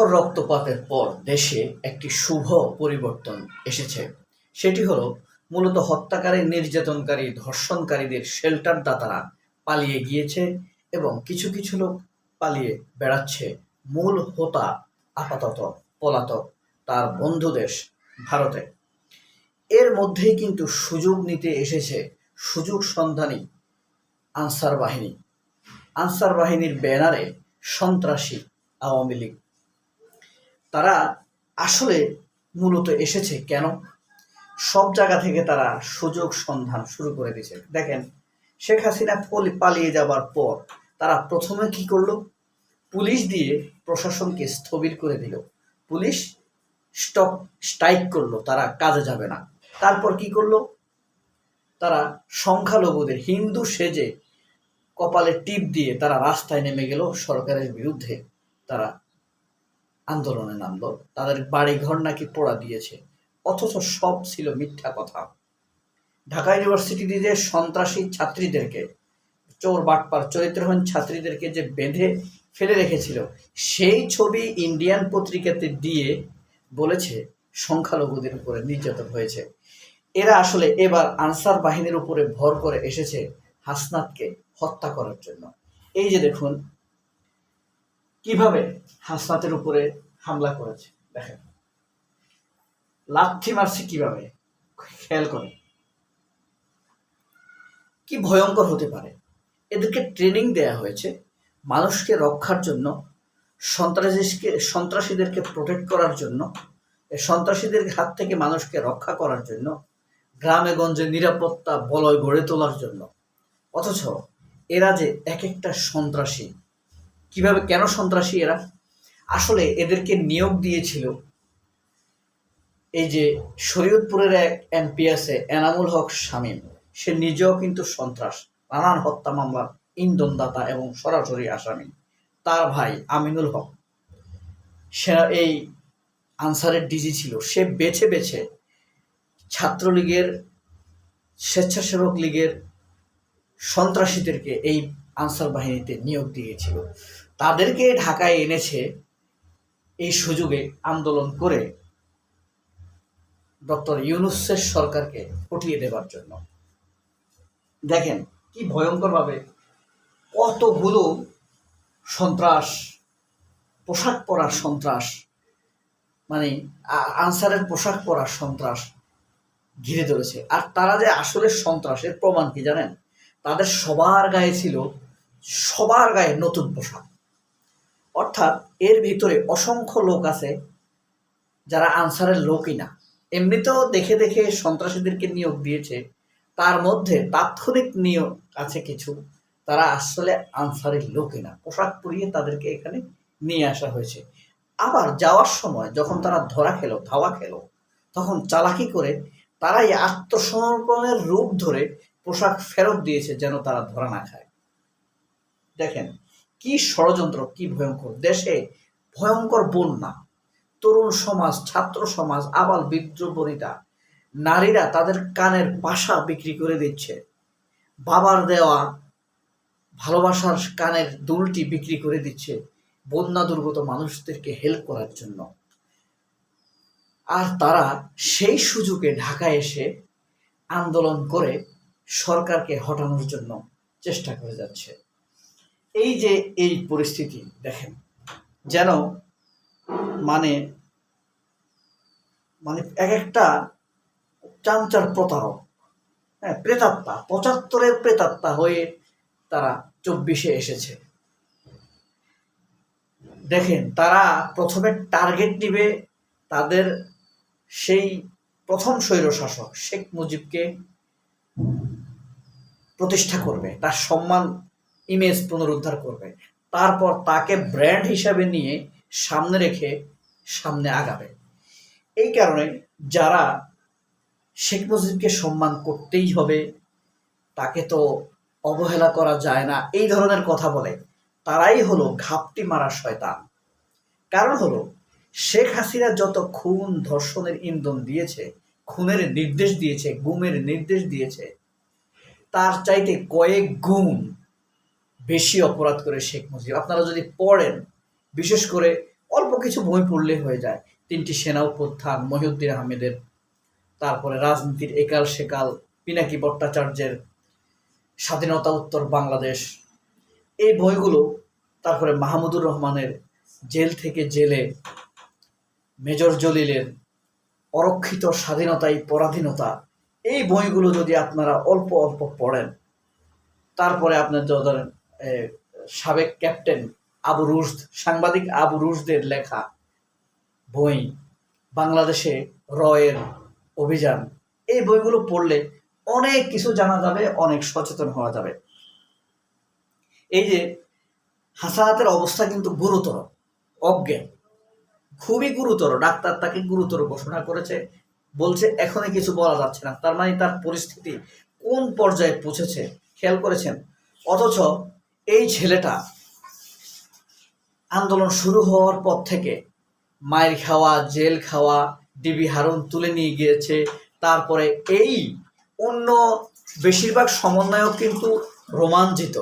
ভয়ঙ্কর রক্তপাতের পর দেশে একটি শুভ পরিবর্তন এসেছে। সেটি হলো, মূলত হত্যাকারী, নির্যাতনকারী, ধর্ষণকারীদের শেল্টার দাতারা পালিয়ে গিয়েছে এবং কিছু কিছু লোক পালিয়ে বেড়াচ্ছে মূল হোতা আপাতত পলাতক, তার বন্ধু দেশ ভারতে। এর মধ্যেই কিন্তু সুযোগ নিতে এসেছে সুযোগ সন্ধানী আনসার বাহিনী। আনসার বাহিনীর ব্যানারে সন্ত্রাসী আওয়ামী লীগ তারা আসলে মূলত এসেছে কেন? সব জায়গা থেকে তারা সুযোগ সন্ধান শুরু করে দিয়েছে। দেখেন, শেখ হাসিনা পলি- পালিয়ে যাবার পর তারা প্রথমে কি করল? পুলিশ দিয়ে প্রশাসনকে স্থবির করে দিল। পুলিশ স্টক, স্ট্রাইক করল, তারা কাজে যাবে না। তারপর কি করল? তারা সংখ্যালঘুদের, হিন্দু সেজে কপালে টিপ দিয়ে তারা রাস্তায় নেমে গেল সরকারের বিরুদ্ধে। তারা আন্দোলনে নামলো। তাদের বাড়িঘর নাকি পোড়া দিয়েছে। অথচ সব ছিল মিথ্যা কথা। ঢাকা ইউনিভার্সিটিতে সন্ত্রাসী ছাত্রীদেরকে, চোর বাটপার চরিত্রহীন ছাত্রীদেরকে যে বেঁধে ফেলে রেখেছিল, সেই ছবি ইন্ডিয়ান পত্রিকাতে দিয়ে বলেছে সংখ্যালঘুদের উপরে নির্যাতন হয়েছে। এরা আসলে এবার আনসার বাহিনীর উপরে ভর করে এসেছে হাসনাতকে হত্যা করার জন্য। এই যে দেখুন কীভাবে হাসনাতের উপরে হামলা করেছে? দেখেন। লাথি মারছে কীভাবে? খেয়াল করে কি ভয়ঙ্কর হতে পারে? এদেরকে ট্রেনিং দেয়া হয়েছে মানুষকে রক্ষার জন্য, সন্ত্রাসীকে, সন্ত্রাসীদেরকে প্রোটেক্ট করার জন্য সন্ত্রাসীদের হাত থেকে মানুষকে রক্ষা করার জন্য, গ্রামে গঞ্জে নিরাপত্তা বলয় গড়ে তোলার জন্য। অথচ এরা যে এক একটা সন্ত্রাসী কীভাবে, কেন সন্ত্রাসী এরা? আসলে এদেরকে নিয়োগ দিয়েছিল এই যে শরীয়তপুরের এক এমপি আছে এনামুল হক শামীম। সে নিজেও কিন্তু সন্ত্রাস, নানান হত্যা মামলার ইন্ধনদাতা এবং সরাসরি আসামি। তার ভাই আমিনুল হক সে এই আনসারের ডিজি ছিল। সে বেছে বেছে ছাত্রলীগের, স্বেচ্ছাসেবক লীগের সন্ত্রাসীদেরকে এই আনসার বাহিনীতে নিয়োগ দিয়েছিল। তাদেরকে ঢাকায় এনেছে এই সুযোগে আন্দোলন করে ডক্টর ইউনুসের সরকারকে হটিয়ে দেবার জন্য। দেখেন কি ভয়ঙ্করভাবে কতগুলো সন্ত্রাস, পোশাক পরা সন্ত্রাস মানে আনসারের পোশাক পরা সন্ত্রাস ঘিরে ধরেছে। আর তারা যে আসলে সন্ত্রাসের প্রমাণ কি জানেন? তাদের সবার গায়ে ছিল, সবার গায়ে নতুন পোশাক। অর্থাৎ এর ভিতরে অসংখ্য লোক আছে যারা আনসারের লোকই না। এমনিতেও দেখে দেখে সন্ত্রাসীদেরকে নিয়োগ দিয়েছে। তার মধ্যে তাৎক্ষণিক নিয়োগ আছে কিছু। তারা আসলে আনসারের লোকই না। পোশাক পরিয়ে তাদেরকে এখানে নিয়ে আসা হয়েছে। আবার যাওয়ার সময় যখন তারা ধরা খেলো, ধাওয়া খেলো, তখন চালাকি করে তারা এই আত্মসমর্পণের রূপ ধরে পোশাক ফেরত দিয়েছে যেন তারা ধরা না খায়। দেখেন কি ষড়যন্ত্র, কি ভয়ঙ্কর? দেশে ভয়ঙ্কর বন্যা, তরুণ সমাজ, ছাত্র সমাজ, আবাল বিদ্রোহীরা, নারীরা তাদের কানের পাশা বিক্রি করে দিচ্ছে। বাবার দেওয়া ভালোবাসার কানের দুলটি বিক্রি করে দিচ্ছে বন্যা দুর্গত মানুষদেরকে হেল্প করার জন্য। আর তারা সেই সুযোগে ঢাকায় এসে আন্দোলন করে সরকারকে হটানোর জন্য চেষ্টা করে যাচ্ছে। এই যে এই পরিস্থিতি দেখেন, যেন মানে মানে এক একটা চামচার প্রতারক হ্যাঁ প্রেতাত্মা, পঁচাত্তরের প্রেতাত্মা হয়ে তারা চব্বিশে এসেছে। দেখেন, তারা প্রথমে টার্গেট নিবে তাদের সেই প্রথম স্বৈরশাসক শেখ মুজিবকে প্রতিষ্ঠা করবে, তার সম্মান ইমেজ পুনরুদ্ধার করবে। তারপর তাকে ব্র্যান্ড হিসাবে নিয়ে সামনে রেখে সামনে আগাবে। এই কারণে যারা শেখ মুজিবকে সম্মান করতেই হবে, তাকে তো অবহেলা করা যায় না, এই ধরনের কথা বলে, তারাই হলো ঘাপটি মারা শয়তান। কারণ হলো, শেখ হাসিনা যত খুন ধর্ষণের ইন্ধন দিয়েছে, খুনের নির্দেশ দিয়েছে, গুমের নির্দেশ দিয়েছে, তার চাইতে কয়েক গুণ বেশি অপরাধ করে শেখ মুজিব। আপনারা যদি পড়েন, বিশেষ করে অল্প কিছু বই পড়লে হয়ে যায়। তিনটি সেনা অভ্যুত্থান মহিউদ্দিন আহমেদের, তারপরে রাজনীতির একাল সেকাল, পিনাকি ভট্টাচার্যের স্বাধীনতা উত্তর বাংলাদেশ। এই বইগুলো তারপরে মাহমুদুর রহমানের জেল থেকে জেলে, মেজর জলিলের অরক্ষিত স্বাধীনতাই পরাধীনতা। এই বইগুলো যদি আপনারা অল্প অল্প পড়েন, তারপরে আপনার ধরেন সাবেক ক্যাপ্টেন আবু রুশদ, সাংবাদিক আবু রুশদের লেখা বই, বাংলাদেশে রয়ের অভিযান। এই বইগুলো পড়লে অনেক কিছু জানা যাবে, অনেক সচেতন হওয়া যাবে। এই যে হাসাহাতের অবস্থা কিন্তু গুরুতর, অজ্ঞান। খুবই গুরুতর, ডাক্তার তাকে গুরুতর ঘোষণা করেছে, বলছে এখনই কিছু বলা যাচ্ছে না। তার মানে তার পরিস্থিতি কোন পর্যায়ে পৌঁছেছে, খেয়াল করেছেন? অথচ এই ছেলেটা আন্দোলন শুরু হওয়ার পর থেকে মায়ের খাওয়া, জেল খাওয়া, ডিবি হারুন তুলে নিয়ে গিয়েছে। তারপরে এই অন্য বেশিরভাগ সমন্বয়ক কিন্তু রোমাঞ্চিত।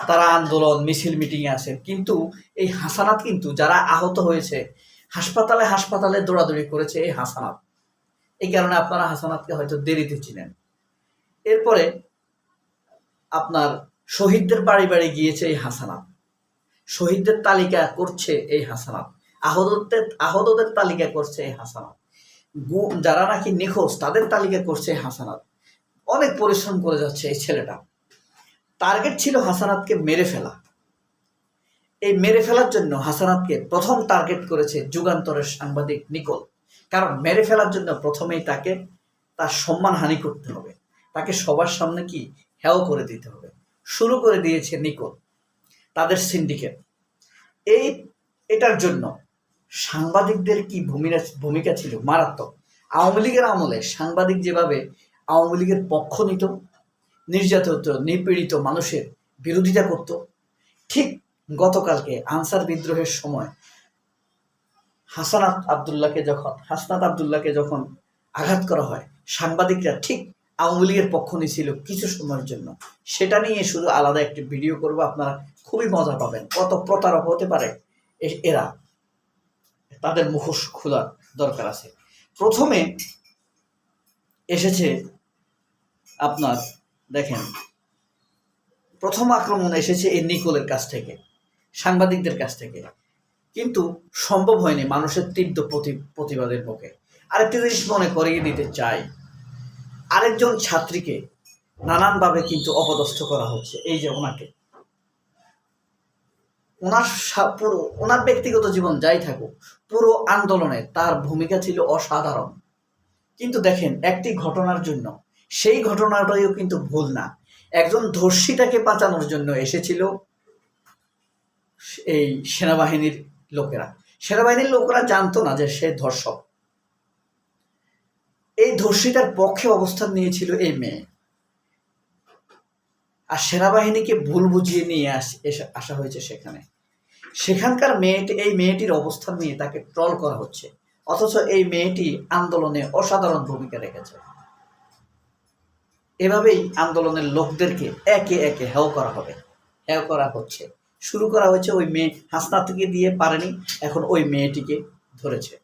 তারা আন্দোলন, মিছিল মিটিংয়ে আসেন কিন্তু এই হাসানাত কিন্তু যারা আহত হয়েছে, হাসপাতালে হাসপাতালে দৌড়াদৌড়ি করেছে এই হাসানাত। এই কারণে আপনারা হাসানাতকে হয়তো দেরিতে চিনেন। এরপরে আপনার শহীদদের বাড়ি বাড়ি গিয়েছে এই হাসানাত শহীদদের তালিকা করছে এই হাসানাত আহতদের আহতদের তালিকা করছে এই হাসানাত যারা নাকি নিখোঁজ, তাদের তালিকা করছে হাসানাত অনেক পরিশ্রম করে যাচ্ছে এই ছেলেটা। টার্গেট ছিল হাসানাতকে মেরে ফেলা। এই মেরে ফেলার জন্য হাসানাতকে প্রথম টার্গেট করেছে যুগান্তরের সাংবাদিক নিকল। কারণ মেরে ফেলার জন্য প্রথমেই তাকে তার সম্মান হানি করতে হবে। তাকে সবার সামনে কি? হেও করে দিতে হবে। শুরু করে দিয়েছে নিকল তাদের সিন্ডিকেট এই, এটার জন্য সাংবাদিকদের কি ভূমিকা ভূমিকা ছিল? মারাত্মক। আওয়ামী লীগের আমলে সাংবাদিক যেভাবে আওয়ামী লীগের পক্ষ নিত, নির্যাতিত, নিপীড়িত মানুষের বিরোধিতা করত, ঠিক গতকালকে আনসার বিদ্রোহের সময় হাসানাত আবদুল্লাহকে যখন, হাসনাত আবদুল্লাহকে যখন আঘাত করা হয়, সাংবাদিকরা ঠিক আওয়ামী লীগের পক্ষ নিয়েছিল কিছু সময়ের জন্য। সেটা নিয়ে শুধু আলাদা একটি ভিডিও করব, আপনারা খুবই মজা পাবেন। কত প্রতারক হতে পারে এরা। তাদের মুখোশ খোলার দরকার আছে। প্রথমে এসেছে আপনার, দেখেন, প্রথম আক্রমণ এসেছে এই নিকোলের কাছ থেকে, সাংবাদিকদের কাছ থেকে। কিন্তু সম্ভব হয়নি মানুষের তীব্র প্রতি- প্রতিবাদের পক্ষে। আরেকটি জিনিস মনে করিয়ে দিতে চাই আরেকজন ছাত্রীকে নানানভাবে কিন্তু অপদস্থ করা হচ্ছে, এই যে ওনাকে। ওনার পুরো, ওনার ব্যক্তিগত জীবন যাই থাকুক, পুরো আন্দোলনে তার ভূমিকা ছিল অসাধারণ। কিন্তু দেখেন, একটি ঘটনার জন্য, সেই ঘটনাটাও কিন্তু ভুল না। একজন ধর্ষিতাকে বাঁচানোর জন্য এসেছিল এই সেনাবাহিনীর লোকেরা। সেনাবাহিনীর লোকেরা জানতো না যে সে ধর্ষক। এই ধর্ষিতার পক্ষে অবস্থান নিয়েছিল এই মেয়ে। আর সেনাবাহিনীকে ভুল বুঝিয়ে নিয়ে আস হয়েছে সেখানে। সেখানকার মেয়েটি, এই মেয়েটির অবস্থান নিয়ে তাকে ট্রল করা হচ্ছে। অথচ এই মেয়েটি আন্দোলনে অসাধারণ ভূমিকা রেখেছে। এভাবেই আন্দোলনের লোকদেরকে একে একে হেও করা হবে, হেও করা হচ্ছে। শুরু করা হয়েছে ওই মেয়ে হাসনাতকে দিয়ে পারেনি, এখন ওই মেয়েটিকে ধরেছে।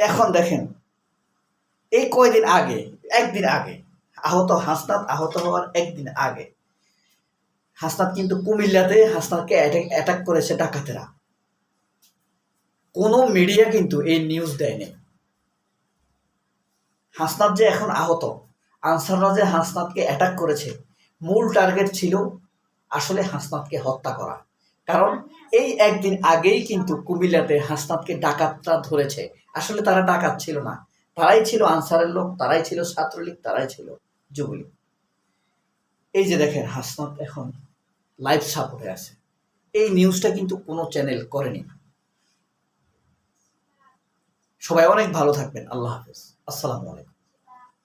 এখন দেখেন এই কয়দিন আগে, একদিন আগে, আহত হাসনাত আহত হওয়ার একদিন আগে। হাসনাত কিন্তু কুমিল্লাতে হাসনাতকে অ্যাটাক করেছে ডাকাতেরা। কোনো মিডিয়া কিন্তু এই নিউজ দেয়নি। হাসনাত যে এখন আহত, আনসাররা যে হাসনাতকে অ্যাটাক করেছে, মূল টার্গেট ছিল আসলে হাসনাতকে হত্যা করা। কারণ এই একদিন আগেই কিন্তু কুমিল্লাতে হাসনাতকে ডাকাতরা ধরেছে। আসলে তারা ডাকাত ছিল না। তারাই ছিল আনসারের লোক, তারাই ছিল ছাত্রলীগ, তারাই ছিল যুবলীগ। এই যে দেখেন, হাসনাত এখন লাইভ সাপোর্টে আছে। এই নিউজটা কিন্তু কোনো চ্যানেল করেনি। সবাই অনেক ভালো থাকবেন। আল্লাহ হাফেজ। আসসালামু আলাইকুম।